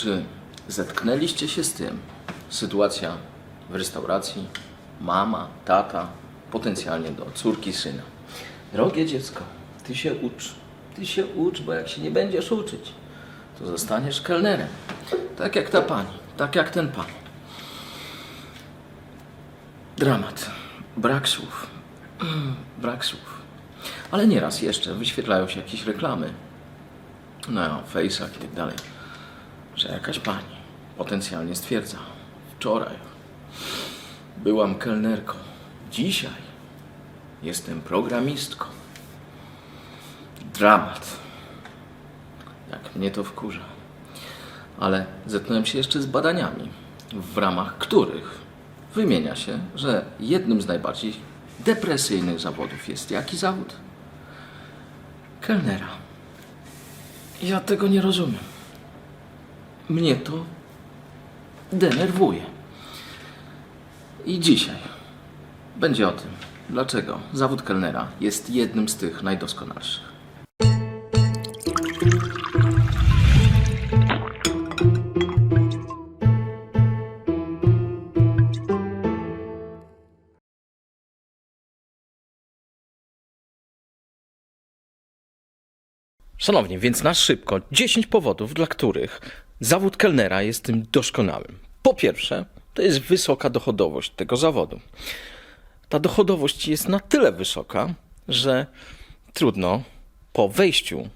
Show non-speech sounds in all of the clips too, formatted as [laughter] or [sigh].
Czy zetknęliście się z tym? Sytuacja w restauracji, mama, tata, potencjalnie do córki, syna. Drogie dziecko, ty się ucz. Ty się ucz, bo jak się nie będziesz uczyć, to zostaniesz kelnerem. Tak jak ta pani, tak jak ten pan. Dramat. Brak słów. [clears throat] Brak słów. Ale nieraz jeszcze wyświetlają się jakieś reklamy na fejsach i tak dalej, że jakaś pani potencjalnie stwierdza wczoraj byłam kelnerką, dzisiaj jestem programistką. Dramat. Jak mnie to wkurza. Ale zetknąłem się jeszcze z badaniami, w ramach których wymienia się, że jednym z najbardziej depresyjnych zawodów jest jaki zawód? Kelnera. Ja tego nie rozumiem. Mnie to denerwuje. I dzisiaj będzie o tym, dlaczego zawód kelnera jest jednym z tych najdoskonalszych. Szanowni, więc na szybko 10 powodów, dla których zawód kelnera jest tym doskonałym. Po pierwsze, to jest wysoka dochodowość tego zawodu. Ta dochodowość jest na tyle wysoka, że trudno po wejściu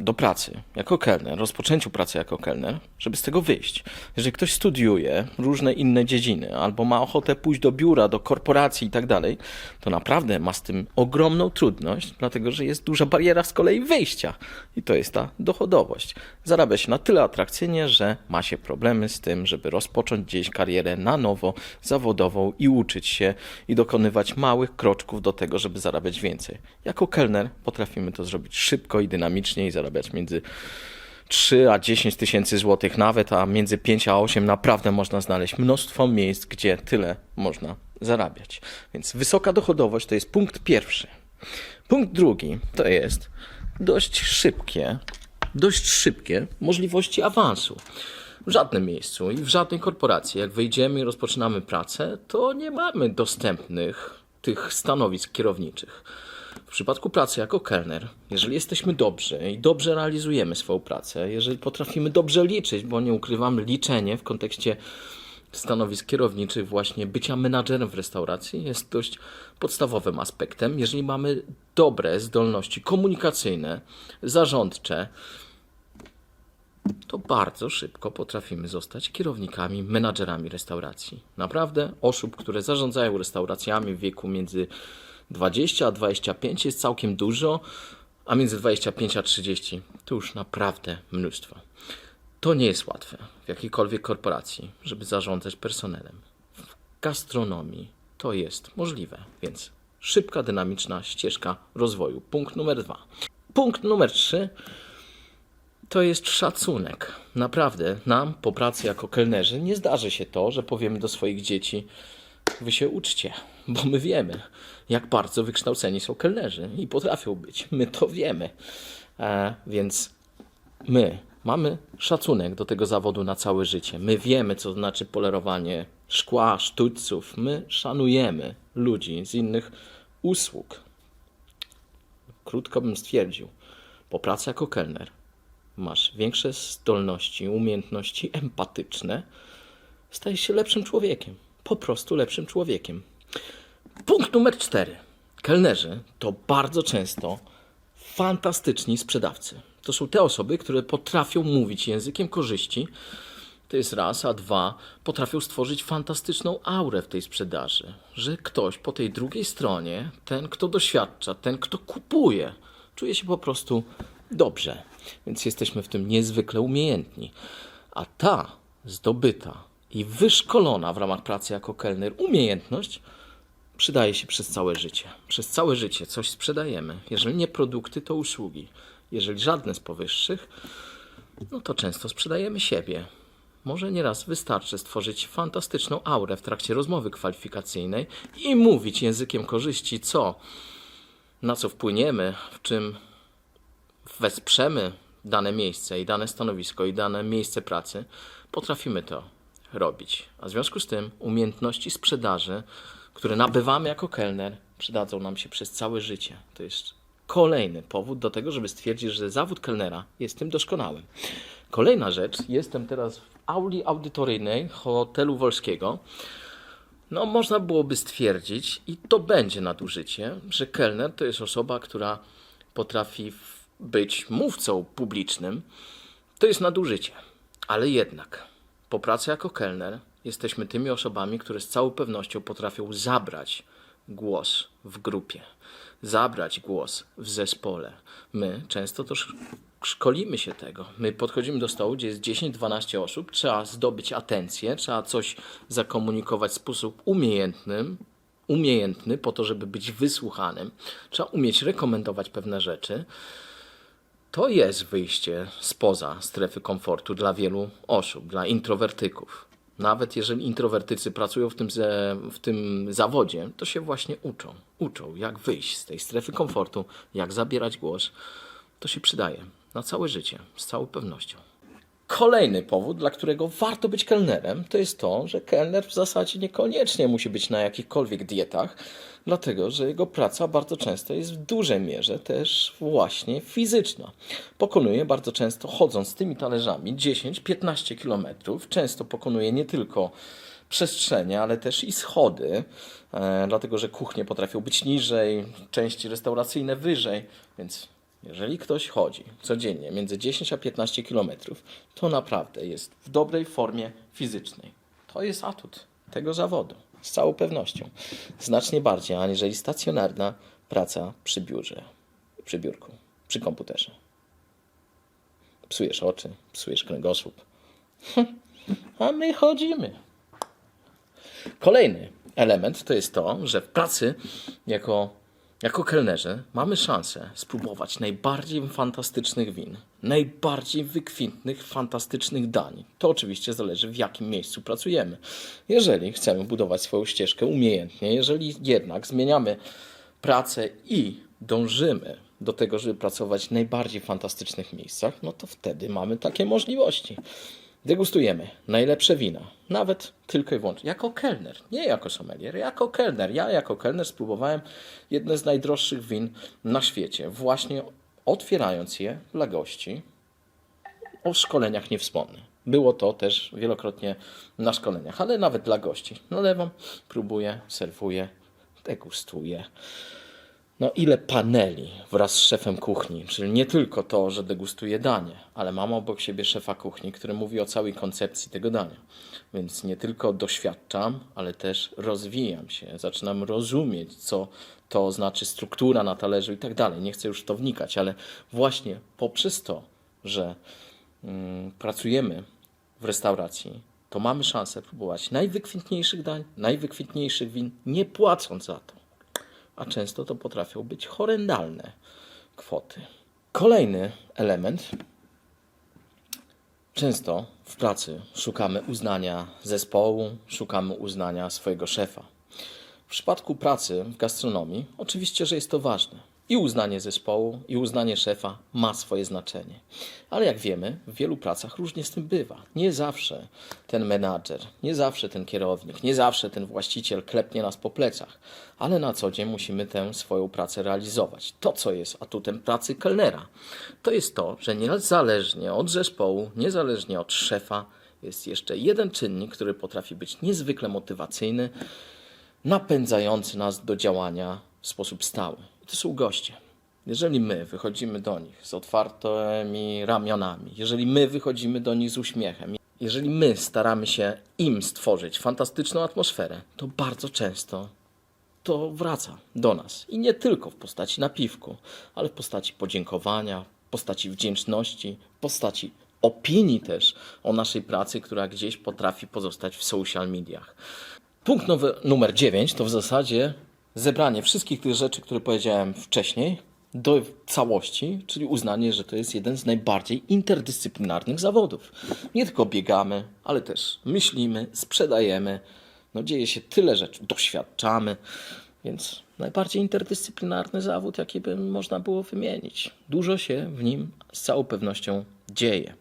do pracy jako kelner, rozpoczęciu pracy jako kelner, żeby z tego wyjść. Jeżeli ktoś studiuje różne inne dziedziny albo ma ochotę pójść do biura, do korporacji i tak dalej, to naprawdę ma z tym ogromną trudność, dlatego że jest duża bariera z kolei wyjścia i to jest ta dochodowość. Zarabia się na tyle atrakcyjnie, że ma się problemy z tym, żeby rozpocząć gdzieś karierę na nowo, zawodową i uczyć się i dokonywać małych kroczków do tego, żeby zarabiać więcej. Jako kelner potrafimy to zrobić szybko i dynamicznie i zarabiać między 3 a 10 tysięcy złotych nawet, a między 5 a 8 naprawdę można znaleźć mnóstwo miejsc, gdzie tyle można zarabiać. Więc wysoka dochodowość to jest punkt pierwszy. Punkt drugi to jest dość szybkie, dość szybkie możliwości awansu. W żadnym miejscu i w żadnej korporacji, jak wejdziemy i rozpoczynamy pracę, to nie mamy dostępnych tych stanowisk kierowniczych. W przypadku pracy jako kelner, jeżeli jesteśmy dobrzy i dobrze realizujemy swoją pracę, jeżeli potrafimy dobrze liczyć, bo nie ukrywam, liczenie w kontekście stanowisk kierowniczych, właśnie bycia menadżerem w restauracji jest dość podstawowym aspektem. Jeżeli mamy dobre zdolności komunikacyjne, zarządcze, to bardzo szybko potrafimy zostać kierownikami, menadżerami restauracji. Naprawdę osób, które zarządzają restauracjami w wieku między 20 a 25 jest całkiem dużo, a między 25 a 30 to już naprawdę mnóstwo. To nie jest łatwe w jakiejkolwiek korporacji, żeby zarządzać personelem. W gastronomii to jest możliwe, więc szybka, dynamiczna ścieżka rozwoju. Punkt numer dwa. Punkt numer trzy to jest szacunek. Naprawdę, nam po pracy jako kelnerzy nie zdarzy się to, że powiemy do swoich dzieci, wy się uczcie, bo my wiemy, jak bardzo wykształceni są kelnerzy i potrafią być. My to wiemy. E, więc my mamy szacunek do tego zawodu na całe życie. My wiemy, co znaczy polerowanie szkła, sztućców. My szanujemy ludzi z innych usług. Krótko bym stwierdził, po pracy jako kelner masz większe zdolności, umiejętności empatyczne, stajesz się lepszym człowiekiem. Po prostu lepszym człowiekiem. Punkt numer cztery. Kelnerzy to bardzo często fantastyczni sprzedawcy. To są te osoby, które potrafią mówić językiem korzyści. To jest raz, a dwa, potrafią stworzyć fantastyczną aurę w tej sprzedaży. Że ktoś po tej drugiej stronie, ten, kto doświadcza, ten, kto kupuje, czuje się po prostu dobrze. Więc jesteśmy w tym niezwykle umiejętni. A ta zdobyta i wyszkolona w ramach pracy jako kelner umiejętność przydaje się przez całe życie. Przez całe życie coś sprzedajemy. Jeżeli nie produkty, to usługi. Jeżeli żadne z powyższych, no to często sprzedajemy siebie. Może nieraz wystarczy stworzyć fantastyczną aurę w trakcie rozmowy kwalifikacyjnej i mówić językiem korzyści, co, na co wpłyniemy, w czym wesprzemy dane miejsce i dane stanowisko i dane miejsce pracy, potrafimy to robić. A w związku z tym umiejętności sprzedaży, które nabywamy jako kelner, przydadzą nam się przez całe życie. To jest kolejny powód do tego, żeby stwierdzić, że zawód kelnera jest tym doskonałym. Kolejna rzecz, jestem teraz w auli audytoryjnej hotelu Wolskiego. No, można byłoby stwierdzić, i to będzie nadużycie, że kelner to jest osoba, która potrafi być mówcą publicznym. To jest nadużycie. Ale jednak, po pracy jako kelner, jesteśmy tymi osobami, które z całą pewnością potrafią zabrać głos w grupie, zabrać głos w zespole. My często to sz- szkolimy się tego. My podchodzimy do stołu, gdzie jest 10-12 osób, trzeba zdobyć atencję, trzeba coś zakomunikować w sposób umiejętny, umiejętny po to, żeby być wysłuchanym. Trzeba umieć rekomendować pewne rzeczy. To jest wyjście spoza strefy komfortu dla wielu osób, dla introwertyków. Nawet jeżeli introwertycy pracują w tym, ze, w tym zawodzie, to się właśnie uczą. Uczą, jak wyjść z tej strefy komfortu, jak zabierać głos. To się przydaje na całe życie, z całą pewnością. Kolejny powód, dla którego warto być kelnerem, to jest to, że kelner w zasadzie niekoniecznie musi być na jakichkolwiek dietach, dlatego że jego praca bardzo często jest w dużej mierze też właśnie fizyczna. Pokonuje bardzo często chodząc tymi talerzami 10-15 kilometrów, często pokonuje nie tylko przestrzenie, ale też i schody, e, dlatego że kuchnie potrafią być niżej, części restauracyjne wyżej, więc jeżeli ktoś chodzi codziennie między 10 a 15 kilometrów, to naprawdę jest w dobrej formie fizycznej. To jest atut tego zawodu, z całą pewnością. Znacznie bardziej aniżeli stacjonarna praca przy biurze, przy biurku, przy komputerze. Psujesz oczy, psujesz kręgosłup. [laughs] A my chodzimy. Kolejny element to jest to, że w pracy jako, jako kelnerzy mamy szansę spróbować najbardziej fantastycznych win, najbardziej wykwintnych, fantastycznych dań. To oczywiście zależy w jakim miejscu pracujemy. Jeżeli chcemy budować swoją ścieżkę umiejętnie, jeżeli jednak zmieniamy pracę i dążymy do tego, żeby pracować w najbardziej fantastycznych miejscach, no to wtedy mamy takie możliwości. Degustujemy najlepsze wina, nawet tylko i wyłącznie jako kelner, nie jako sommelier, jako kelner. Ja jako kelner spróbowałem jedne z najdroższych win na świecie, właśnie otwierając je dla gości. O szkoleniach nie wspomnę. Było to też wielokrotnie na szkoleniach, ale nawet dla gości. Nalewam, próbuję, serwuję, degustuję. No ile paneli wraz z szefem kuchni, czyli nie tylko to, że degustuję danie, ale mam obok siebie szefa kuchni, który mówi o całej koncepcji tego dania. Więc nie tylko doświadczam, ale też rozwijam się, zaczynam rozumieć, co to znaczy struktura na talerzu i tak dalej. Nie chcę już w to wnikać, ale właśnie poprzez to, że mm, pracujemy w restauracji, to mamy szansę próbować najwykwintniejszych dań, najwykwintniejszych win, nie płacąc za to a często to potrafią być horrendalne kwoty. Kolejny element. Często w pracy szukamy uznania zespołu, szukamy uznania swojego szefa. W przypadku pracy w gastronomii oczywiście, że jest to ważne. I uznanie zespołu, i uznanie szefa ma swoje znaczenie. Ale jak wiemy, w wielu pracach różnie z tym bywa. Nie zawsze ten menadżer, nie zawsze ten kierownik, nie zawsze ten właściciel klepnie nas po plecach, ale na co dzień musimy tę swoją pracę realizować. To, co jest atutem pracy kelnera, to jest to, że niezależnie od zespołu, niezależnie od szefa, jest jeszcze jeden czynnik, który potrafi być niezwykle motywacyjny, napędzający nas do działania w sposób stały. To są goście. Jeżeli my wychodzimy do nich z otwartymi ramionami, jeżeli my wychodzimy do nich z uśmiechem, jeżeli my staramy się im stworzyć fantastyczną atmosferę, to bardzo często to wraca do nas. I nie tylko w postaci napiwku, ale w postaci podziękowania, w postaci wdzięczności, w postaci opinii też o naszej pracy, która gdzieś potrafi pozostać w social mediach. Punkt nowy, numer 9 to w zasadzie zebranie wszystkich tych rzeczy, które powiedziałem wcześniej, do całości, czyli uznanie, że to jest jeden z najbardziej interdyscyplinarnych zawodów. Nie tylko biegamy, ale też myślimy, sprzedajemy. No dzieje się tyle rzeczy, doświadczamy, więc najbardziej interdyscyplinarny zawód, jaki by można było wymienić. Dużo się w nim z całą pewnością dzieje.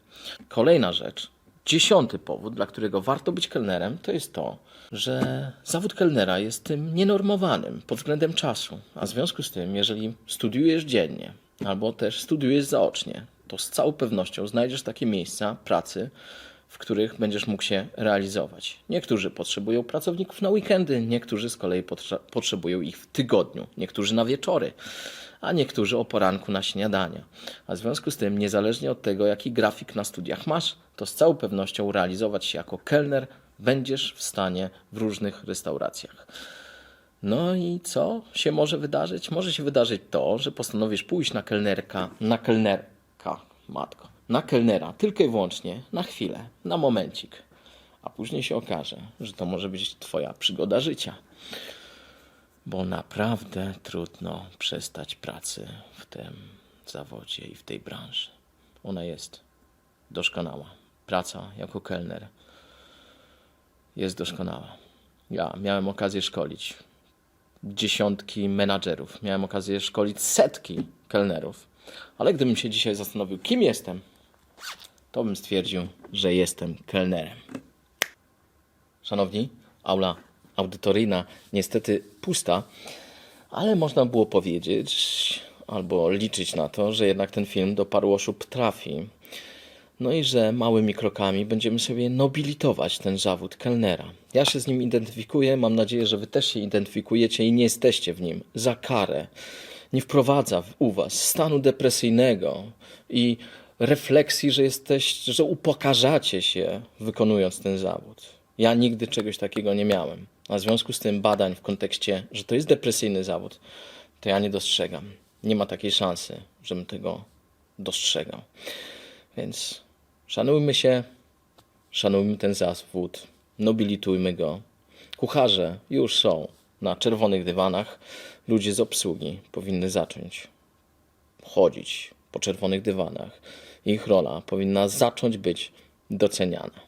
Kolejna rzecz, dziesiąty powód, dla którego warto być kelnerem, to jest to, że zawód kelnera jest tym nienormowanym pod względem czasu. A w związku z tym, jeżeli studiujesz dziennie albo też studiujesz zaocznie, to z całą pewnością znajdziesz takie miejsca pracy, w których będziesz mógł się realizować. Niektórzy potrzebują pracowników na weekendy, niektórzy z kolei potrze- potrzebują ich w tygodniu, niektórzy na wieczory, a niektórzy o poranku na śniadania. A w związku z tym, niezależnie od tego, jaki grafik na studiach masz, to z całą pewnością realizować się jako kelner będziesz w stanie w różnych restauracjach. No i co się może wydarzyć? Może się wydarzyć to, że postanowisz pójść na kelnerka, na kelnerka, matko, na kelnera, tylko i wyłącznie na chwilę, na momencik. A później się okaże, że to może być Twoja przygoda życia. Bo naprawdę trudno przestać pracy w tym zawodzie i w tej branży. Ona jest doskonała. Praca jako kelner jest doskonała. Ja miałem okazję szkolić dziesiątki menadżerów, miałem okazję szkolić setki kelnerów, ale gdybym się dzisiaj zastanowił, kim jestem, to bym stwierdził, że jestem kelnerem. Szanowni, aula audytoryjna niestety pusta, ale można było powiedzieć albo liczyć na to, że jednak ten film do paru osób trafi. No i że małymi krokami będziemy sobie nobilitować ten zawód kelnera. Ja się z nim identyfikuję, mam nadzieję, że wy też się identyfikujecie i nie jesteście w nim za karę. Nie wprowadza u was stanu depresyjnego i refleksji, że jesteś, że upokarzacie się wykonując ten zawód. Ja nigdy czegoś takiego nie miałem. A w związku z tym badań w kontekście, że to jest depresyjny zawód, to ja nie dostrzegam. Nie ma takiej szansy, żebym tego dostrzegał. Więc szanujmy się, szanujmy ten zawód, nobilitujmy go. Kucharze już są na czerwonych dywanach. Ludzie z obsługi powinny zacząć chodzić po czerwonych dywanach. Ich rola powinna zacząć być doceniana.